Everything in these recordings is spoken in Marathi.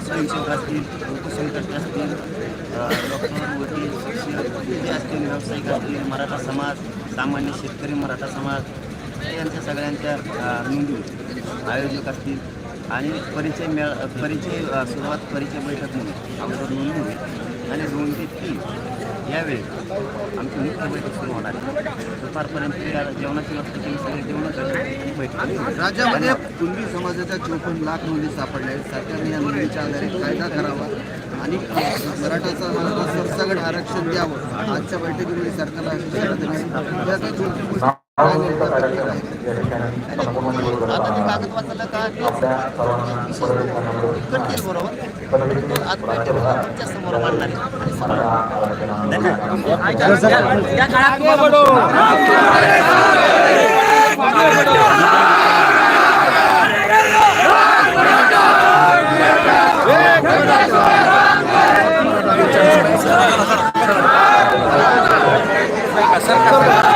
स्वयंसेवक असतील लोकसंकट असतील अ, डॉक्टर शिक्षक जे असतील व्यावसायिक असतील मराठा समाज सामान्य शेतकरी मराठा समाज यांच्या सगळ्यांच्या नोंदी आयोजक असतील. आणि परिचय मेळ परिचय सुरुवात परिचय बैठक म्हणून अगोदर नोंदणी आणि दोन ते तीन यावेळी आमची मुख्य बैठक सुरू होणार आहे दुपारपर्यंत जेवणाची व्यवस्था केली सगळे जेवण बैठक राज्यामध्ये कुणबी समाजाच्या चोपन्न लाख नोंदी सापडल्या आहेत. सरकारने या नोंदीच्या आधारे कायदा करावा आणि अ, मराठा समाजाला सरसकट आरक्षण द्यावं. आजच्या बैठकीमध्ये सरकारला सूचना देण्यात या? आता ते कागद वाचलं का? करतील बरोबर बैठक तुमच्यासमोर मांडणार सुशील बोला ना.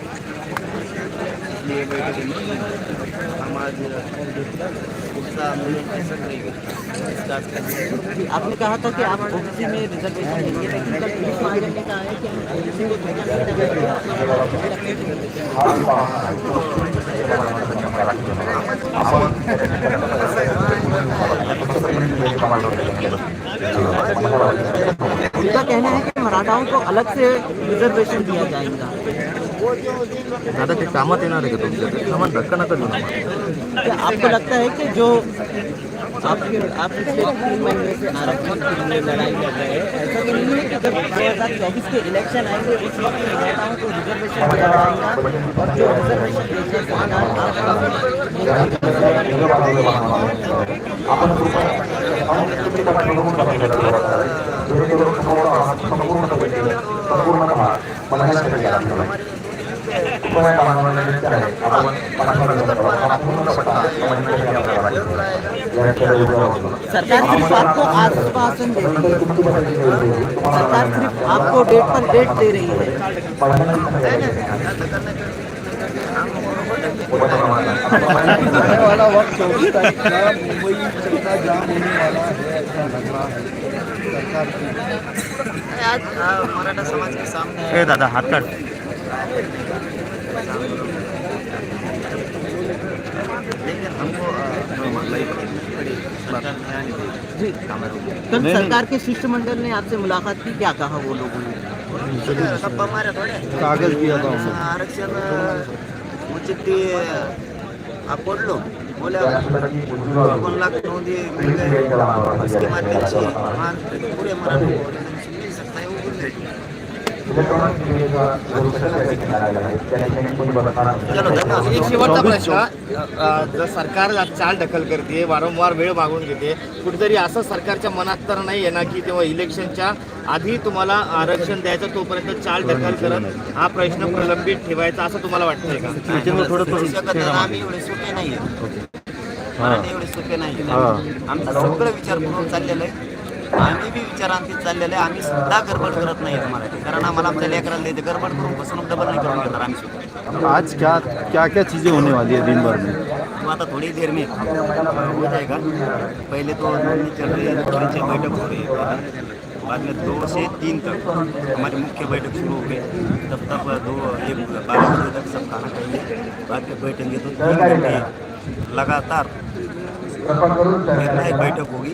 भाऊ. सबको आरक्षण जरूर देंगे इसलिए बैठक हम आज उत्साह आंदोलन कैसा करेंगे इसका आज आपने कहा था कि आप ओबीसी में रिजर्वेशन देंगे लेकिन कल पुलिस महाजन ने कहा है कि हम ओबीसी को धोखा नहीं देंगे। उनका कहना है कि मराठाओं को अलग से रिजर्वेशन दिया जाएगा आता ते कामात येणार आहे का तुमच्या कामात धक्का नका देऊ. क्या आपको लगता है कि जो आपके आप पिछले तीन महीने से आरक्षण के लिए लड़ाई कर रहे हैं ऐसा तो नहीं है कि जब दो हज़ार चौबीस के इलेक्शन आएँगे उस वक्त मराठाओं को रिजर्वेशन दिया जाएगा और जो रिजर्वेशन देने सरकार सिर्फ़ आपको आश्वासन दे रही है। सरकार सिर्फ़ आपको डेट पर डेट दे रही है। वाला वक्त चौबीस तारीख का मुंबई चलता जाम होने वाला है ऐसा लग रहा है सरकार आज मराठा समाज के सामने दादा हमको आ, जो। कल सरकार के शिष्टमंडल ने आपसे मुलाकात की क्या कहा वो लोगों ने? गप्पा माऱ्या थोड्या कागज दिया था. आरक्षण म्हणजे ते पडलो बोल्या दोन लाख नोंदी मिल गए। इसके माध्यम से हमारे पूरे मराठा सकता है वो एक शेवटचा प्रश्न जर सरकार चाल दखल करते वारंवार वेळ मागून घेते कुठेतरी असं सरकारच्या मनात तर नाही येणार ना की तेव्हा इलेक्शनच्या आधी तुम्हाला आरक्षण द्यायचं तोपर्यंत चाल दखल करत हा प्रश्न प्रलंबित ठेवायचा असं तुम्हाला वाटतंय का शकत नाही, आम्ही एवढे सोपे नाही एवढे सगळं चाललेलं आहे. आम्ही बी विचारांतीत चाललेलं आहे आम्ही सुद्धा गडबड करत नाही मराठी. कारण आम्हाला आमच्या लेकरांना द्यायचं गडबड करून फसवणूक डबल नाही करून घेणार आम्ही सुद्धा. आज क्या क्या क्या चीज़ें होने वाली है दिन भर में? तो आता थोड़ी देर में हो जाएगा पहले तो नोंदनी चल रही है परिचय बैठक हो रही है बाद में दो से तीन तक हमारी मुख्य बैठक शुरू हो गई. तब तक दो एक बारह बजे तक सब खाना खाएंगे. बाद में बैठेंगे तो तीन घंटे लगातार निर्णायक बैठक होगी.